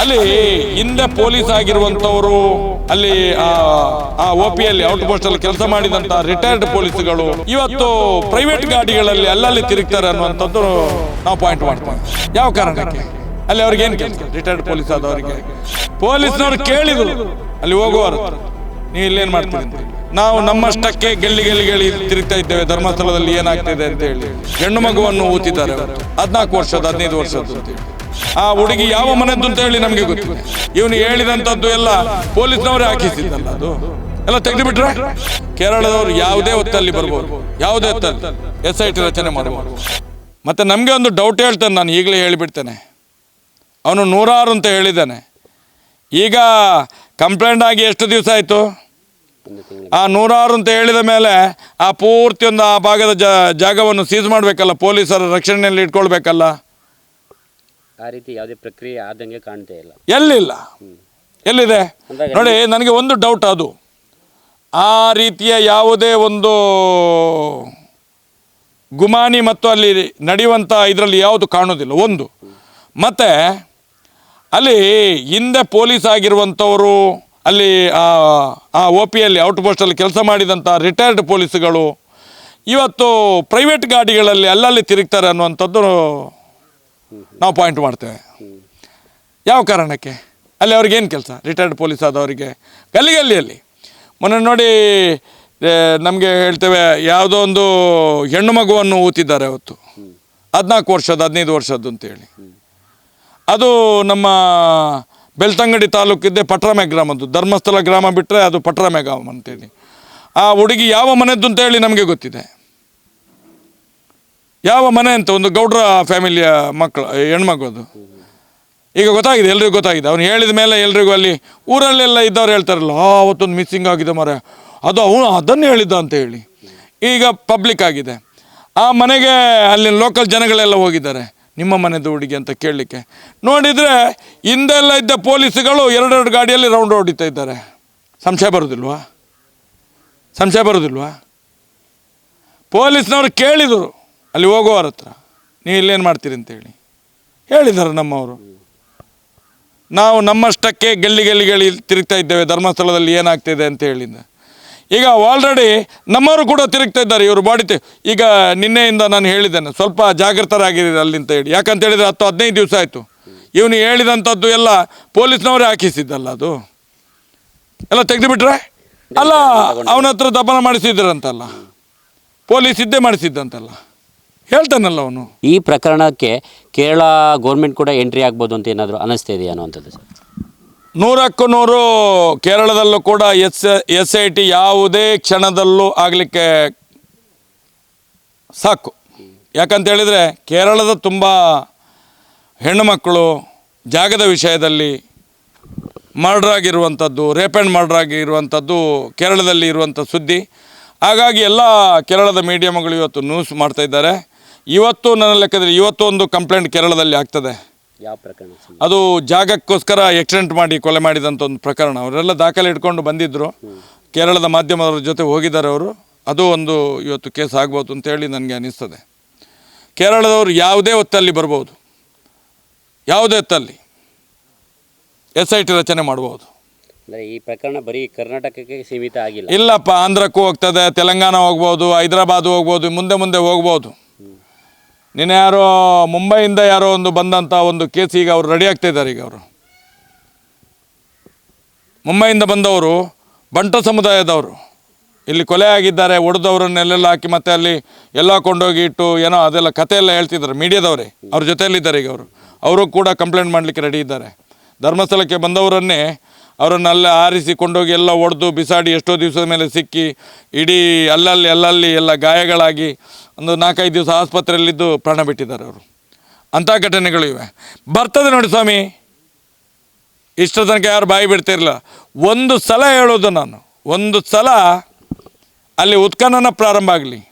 ಅಲ್ಲಿ ಹಿಂದೆ ಪೊಲೀಸ್ ಆಗಿರುವಂತವರು ಅಲ್ಲಿ ಆ ಪಿ ಅಲ್ಲಿ ಔಟ್ ಪೋಸ್ಟ್ ಅಲ್ಲಿ ಕೆಲಸ ಮಾಡಿದಂತ ರಿಟೈರ್ಡ್ ಪೊಲೀಸ್ಗಳು ಇವತ್ತು ಪ್ರೈವೇಟ್ ಗಾಡಿಗಳಲ್ಲಿ ಅಲ್ಲಲ್ಲಿ ತಿರುಗ್ತಾರೆ ಅನ್ನುವಂಥದ್ದು ನಾವು ಪಾಯಿಂಟ್ ಮಾಡ್ತೀವಿ. ಯಾವ ಕಾರಣಕ್ಕೆ? ಅಲ್ಲಿ ಅವ್ರಿಗೆ ಏನ್ ಕೆಲಸ? ರಿಟೈರ್ಡ್ ಪೊಲೀಸ್ ಆದವರಿಗೆ. ಪೊಲೀಸ್ನವ್ರು ಕೇಳಿದ್ರು, ಅಲ್ಲಿ ಹೋಗುವರು ನೀವು ಇಲ್ಲೇನ್ ಮಾಡ್ತೀರಿ? ನಾವು ನಮ್ಮಷ್ಟಕ್ಕೆ ಗೆಲ್ಲಿ ಗೆಳ್ಳಿ ಗೆಲ್ಲಿ ತಿರುಗ್ತಾ ಇದ್ದೇವೆ, ಧರ್ಮಸ್ಥಳದಲ್ಲಿ ಏನಾಗ್ತಿದೆ ಅಂತ ಹೇಳಿ. ಹೆಣ್ಣು ಮಗುವನ್ನು ಊತಿದ್ದಾರೆ. ಹದಿನಾಲ್ಕು ವರ್ಷದ ಹದಿನೈದು ವರ್ಷದ ಆ ಹುಡುಗಿ ಯಾವ ಮನೆದ್ದು ಅಂತ ಹೇಳಿ ನಮಗೆ ಗೊತ್ತು. ಇವನು ಹೇಳಿದಂಥದ್ದು ಎಲ್ಲ ಪೊಲೀಸ್ನವರೇ ಹಾಕಿಸಿದ್ದಲ್ಲ ಅದು. ಎಲ್ಲ ತೆಗೆದು ಬಿಟ್ರೆ ಕೇರಳದವರು ಯಾವುದೇ ಹೊತ್ತಲ್ಲಿ ಬರ್ಬೋದು. ಯಾವುದೇ ಹೊತ್ತಲ್ಲಿ. ಎಸ್ ಐ ಟಿ ರಚನೆ ಮಾಡಬಹುದು ಮತ್ತೆ ನಮಗೆ ಒಂದು ಡೌಟ್ ಹೇಳ್ತೇನೆ ನಾನು, ಈಗಲೇ ಹೇಳಿಬಿಡ್ತೇನೆ. ಅವನು ನೂರಾರು ಅಂತ ಹೇಳಿದ್ದಾನೆ. ಈಗ ಕಂಪ್ಲೇಂಟ್ ಆಗಿ ಎಷ್ಟು ದಿವಸ ಆಯಿತು? ಆ ನೂರಾರು ಅಂತ ಹೇಳಿದ ಮೇಲೆ ಆ ಪೂರ್ತಿ ಒಂದು ಆ ಭಾಗದ ಜಾಗವನ್ನು ಸೀಸ್ ಮಾಡಬೇಕಲ್ಲ, ಪೊಲೀಸರ ರಕ್ಷಣೆಯಲ್ಲಿ ಇಟ್ಕೊಳ್ಬೇಕಲ್ಲ? ಆ ರೀತಿ ಯಾವುದೇ ಪ್ರಕ್ರಿಯೆ ಆದಂಗೆ ಕಾಣ್ತಾ ಇಲ್ಲ. ಎಲ್ಲಿಲ್ಲ? ಎಲ್ಲಿದೆ? ನೋಡಿ ನನಗೆ ಒಂದು ಡೌಟ್ ಅದು. ಆ ರೀತಿಯ ಯಾವುದೇ ಒಂದು ಗುಮಾನಿ ಮತ್ತು ಅಲ್ಲಿ ನಡೆಯುವಂಥ ಇದರಲ್ಲಿ ಯಾವುದು ಕಾಣೋದಿಲ್ಲ ಒಂದು. ಮತ್ತು ಅಲ್ಲಿ ಹಿಂದೆ ಪೊಲೀಸ್ ಆಗಿರುವಂಥವರು ಅಲ್ಲಿ ಆ ಒ ಪಿ ಅಲ್ಲಿ ಔಟ್ ಪೋಸ್ಟಲ್ಲಿ ಕೆಲಸ ಮಾಡಿದಂಥ ರಿಟೈರ್ಡ್ ಪೊಲೀಸ್ಗಳು ಇವತ್ತು ಪ್ರೈವೇಟ್ ಗಾಡಿಗಳಲ್ಲಿ ಅಲ್ಲಲ್ಲಿ ತಿರುಗ್ತಾರೆ ಅನ್ನುವಂಥದ್ದು ನಾವು ಪಾಯಿಂಟ್ ಮಾಡ್ತೇವೆ. ಯಾವ ಕಾರಣಕ್ಕೆ? ಅಲ್ಲಿ ಅವ್ರಿಗೆ ಏನು ಕೆಲಸ? ರಿಟೈರ್ಡ್ ಪೊಲೀಸ್ ಆದವರಿಗೆ ಗಲ್ಲಿ ಗಲ್ಲಿಯಲ್ಲಿ ಮೊನ್ನೆ ನೋಡಿ ನಮಗೆ ಹೇಳ್ತೇವೆ, ಯಾವುದೋ ಒಂದು ಹೆಣ್ಣು ಮಗುವನ್ನು ಊತಿದ್ದಾರೆ ಅವತ್ತು. ಹದಿನಾಲ್ಕು ವರ್ಷದ ಹದಿನೈದು ವರ್ಷದ್ದು ಅಂತೇಳಿ. ಅದು ನಮ್ಮ ಬೆಳ್ತಂಗಡಿ ತಾಲೂಕಿದ್ದೆ ಪಟ್ರಾಮೆ ಗ್ರಾಮದ್ದು. ಧರ್ಮಸ್ಥಳ ಗ್ರಾಮ ಬಿಟ್ಟರೆ ಅದು ಪಟ್ರಾಮೆ ಗ್ರಾಮ ಅಂತೇಳಿ. ಆ ಹುಡುಗಿ ಯಾವ ಮನೆದ್ದು ಅಂತ ಹೇಳಿ ನಮಗೆ ಗೊತ್ತಿದೆ. ಯಾವ ಮನೆ ಅಂತ ಒಂದು ಗೌಡ್ರ ಫ್ಯಾಮಿಲಿಯ ಮಕ್ಕಳು ಹೆಣ್ಮಗು ಅದು. ಈಗ ಗೊತ್ತಾಗಿದೆ, ಎಲ್ರಿಗೂ ಗೊತ್ತಾಗಿದೆ. ಅವ್ನು ಹೇಳಿದ ಮೇಲೆ ಎಲ್ರಿಗೂ ಅಲ್ಲಿ ಊರಲ್ಲೆಲ್ಲ ಇದ್ದವ್ರು ಹೇಳ್ತಾರಲ್ಲ, ಆ, ಅವತ್ತೊಂದು ಮಿಸ್ಸಿಂಗ್ ಆಗಿದೆ ಮರ ಅದು ಅವನು ಅದನ್ನು ಹೇಳಿದ್ದ ಅಂತ ಹೇಳಿ. ಈಗ ಪಬ್ಲಿಕ್ ಆಗಿದೆ. ಆ ಮನೆಗೆ ಅಲ್ಲಿನ ಲೋಕಲ್ ಜನಗಳೆಲ್ಲ ಹೋಗಿದ್ದಾರೆ. ನಿಮ್ಮ ಮನೆದು ಹುಡುಗಿ ಅಂತ ಕೇಳಲಿಕ್ಕೆ. ನೋಡಿದರೆ ಹಿಂದೆಲ್ಲ ಇದ್ದ ಪೊಲೀಸ್ಗಳು ಎರಡೆರಡು ಗಾಡಿಯಲ್ಲಿ ರೌಂಡ್ ಹೊಡಿತಾ ಇದ್ದಾರೆ. ಸಂಶಯ ಬರೋದಿಲ್ವಾ? ಸಂಶಯ ಬರೋದಿಲ್ವಾ? ಪೊಲೀಸ್ನವರು ಕೇಳಿದರು. ಅಲ್ಲಿ ಹೋಗೋವ್ರ ಹತ್ರ. ನೀವು ಇಲ್ಲೇನು ಮಾಡ್ತೀರಿ ಅಂತೇಳಿ. ಹೇಳಿದ್ದಾರೆ ನಮ್ಮವರು. ನಾವು ನಮ್ಮಷ್ಟಕ್ಕೆ ಗಲ್ಲಿ ಗಲ್ಲಿ ಗಲ್ಲಿ ತಿರುಗ್ತಾ ಇದ್ದೇವೆ. ಧರ್ಮಸ್ಥಳದಲ್ಲಿ ಏನಾಗ್ತಿದೆ ಅಂತ ಹೇಳಿದ ಈಗ ಆಲ್ರೆಡಿ ನಮ್ಮವರು ಕೂಡ ತಿರುಗ್ತಾ ಇದ್ದಾರೆ. ಇವರು ಬಾಡಿ ಈಗ ನಿನ್ನೆಯಿಂದ ನಾನು ಹೇಳಿದ್ದೇನೆ. ಸ್ವಲ್ಪ ಜಾಗೃತರಾಗಿರಿ ಅಲ್ಲಿ ಅಂತ ಹೇಳಿ. ಯಾಕಂತ ಹೇಳಿದರೆ ಹತ್ತು ಹದಿನೈದು ದಿವಸ ಆಯಿತು. ಇವನು ಹೇಳಿದಂಥದ್ದು ಎಲ್ಲ ಪೊಲೀಸ್ನವರೇ ಹಾಕಿಸಿದ್ದಲ್ಲ ಅದು. ಎಲ್ಲ ತೆಗೆದುಬಿಟ್ರೆ? ಅಲ್ಲ, ಅವನ ಹತ್ರ ದಬನ ಮಾಡಿಸಿದ್ರಂತಲ್ಲ. ಪೊಲೀಸ್ ಇದ್ದೇ ಮಾಡಿಸಿದ್ದಂತಲ್ಲ. ಹೇಳ್ತಾನಲ್ಲ ಅವನು. ಈ ಪ್ರಕರಣಕ್ಕೆ ಕೇರಳ ಗೌರ್ಮೆಂಟ್ ಕೂಡ ಎಂಟ್ರಿ ಆಗ್ಬೋದು ಅಂತ ಏನಾದರೂ ಅನಿಸ್ತಾ ಇದೆಯಾ ಅನ್ನುವಂಥದ್ದು ಸರ್? ನೂರಕ್ಕೂ ನೂರು ಕೇರಳದಲ್ಲೂ ಕೂಡ ಎಸ್ ಎಸ್ ಐ ಟಿ ಯಾವುದೇ ಕ್ಷಣದಲ್ಲೂ ಆಗಲಿಕ್ಕೆ ಸಾಕು. ಯಾಕಂತ ಹೇಳಿದರೆ ಕೇರಳದ ತುಂಬ ಹೆಣ್ಣು ಮಕ್ಕಳು ಜಾಗದ ವಿಷಯದಲ್ಲಿ ಮರ್ಡರ್ ಆಗಿರುವಂಥದ್ದು ರೇಪ್ ಆ್ಯಂಡ್ ಮರ್ಡರ್ ಆಗಿರುವಂಥದ್ದು ಕೇರಳದಲ್ಲಿ ಇರುವಂಥ ಸುದ್ದಿ. ಹಾಗಾಗಿ ಎಲ್ಲ ಕೇರಳದ ಮೀಡಿಯಮ್ಗಳು ಇವತ್ತು ನ್ಯೂಸ್ ಮಾಡ್ತಾ ಇದ್ದಾರೆ. ಇವತ್ತು ನನ್ನ ಲೆಕ್ಕದಲ್ಲಿ ಇವತ್ತು ಒಂದು ಕಂಪ್ಲೇಂಟ್ ಕೇರಳದಲ್ಲಿ ಆಗ್ತದೆ. ಯಾವ ಪ್ರಕರಣ? ಅದು ಜಾಗಕ್ಕೋಸ್ಕರ ಎಕ್ಸಿಡೆಂಟ್ ಮಾಡಿ ಕೊಲೆ ಮಾಡಿದಂಥ ಒಂದು ಪ್ರಕರಣ. ಅವರೆಲ್ಲ ದಾಖಲೆ ಇಟ್ಕೊಂಡು ಬಂದಿದ್ದರು ಕೇರಳದ ಮಾಧ್ಯಮದವ್ರ ಜೊತೆ ಹೋಗಿದ್ದಾರೆ ಅವರು. ಅದು ಒಂದು ಇವತ್ತು ಕೇಸ್ ಆಗ್ಬೋದು ಅಂತೇಳಿ ನನಗೆ ಅನಿಸ್ತದೆ. ಕೇರಳದವರು ಯಾವುದೇ ಹೊತ್ತಲ್ಲಿ ಬರ್ಬೋದು. ಯಾವುದೇ ಹೊತ್ತಲ್ಲಿ ಎಸ್ ಐ ಟಿ ರಚನೆ ಮಾಡ್ಬೋದು. ಅಂದರೆ ಈ ಪ್ರಕರಣ ಬರೀ ಕರ್ನಾಟಕಕ್ಕೆ ಸೀಮಿತ ಆಗಿಲ್ಲ. ಇಲ್ಲಪ್ಪ ಆಂಧ್ರಕ್ಕೂ ಹೋಗ್ತದೆ ತೆಲಂಗಾಣ ಹೋಗ್ಬೋದು ಹೈದರಾಬಾದ್ ಹೋಗ್ಬೋದು ಮುಂದೆ ಮುಂದೆ ಹೋಗ್ಬೋದು. ನಿನ್ನೆ ಯಾರೋ ಮುಂಬೈಯಿಂದ ಯಾರೋ ಒಂದು ಬಂದಂಥ ಒಂದು ಕೇಸ್ ಈಗ ಅವರು ರೆಡಿ ಆಗ್ತಾ ಇದ್ದಾರೆ ಈಗ ಅವರು. ಮುಂಬೈಯಿಂದ ಬಂದವರು ಬಂಟ ಸಮುದಾಯದವರು. ಇಲ್ಲಿ ಕೊಲೆ ಆಗಿದ್ದಾರೆ ಒಡೆದವರನ್ನೆಲ್ಲೆಲ್ಲ ಹಾಕಿ ಮತ್ತೆ ಅಲ್ಲಿ ಎಲ್ಲ ಕೊಂಡೋಗಿ ಇಟ್ಟು ಏನೋ ಅದೆಲ್ಲ ಕತೆ ಎಲ್ಲ ಹೇಳ್ತಿದ್ದಾರೆ ಮೀಡಿಯಾದವರೇ. ಅವ್ರ ಜೊತೆಯಲ್ಲಿದ್ದಾರೆ ಈಗ ಅವರು. ಅವರು ಕೂಡ ಕಂಪ್ಲೇಂಟ್ ಮಾಡಲಿಕ್ಕೆ ರೆಡಿ ಇದ್ದಾರೆ. ಧರ್ಮಸ್ಥಳಕ್ಕೆ ಬಂದವರನ್ನೇ ಅವರನ್ನೆಲ್ಲ ಆರಿಸಿ ಕೊಂಡೋಗಿ ಎಲ್ಲ ಒಡೆದು ಬಿಸಾಡಿ ಎಷ್ಟೋ ದಿವಸದ ಮೇಲೆ ಸಿಕ್ಕಿ ಇಡೀ ಅಲ್ಲಲ್ಲಿ ಅಲ್ಲಲ್ಲಿ ಎಲ್ಲ ಗಾಯಗಳಾಗಿ ಒಂದು ನಾಲ್ಕೈದು ದಿವಸ ಆಸ್ಪತ್ರೆಯಲ್ಲಿದ್ದು ಪ್ರಾಣ ಬಿಟ್ಟಿದ್ದಾರೆ ಅವರು. ಅಂಥ ಘಟನೆಗಳು ಇವೆ. ಬರ್ತದೆ ನೋಡಿ ಸ್ವಾಮಿ. ಇಷ್ಟು ತನಕ ಯಾರು ಬಾಯಿ ಬಿಡ್ತಿರಲಿಲ್ಲ. ಒಂದು ಸಲ ಹೇಳೋದು ನಾನು. ಒಂದು ಸಲ ಅಲ್ಲಿ ಉತ್ಖನನ ಪ್ರಾರಂಭ ಆಗಲಿ.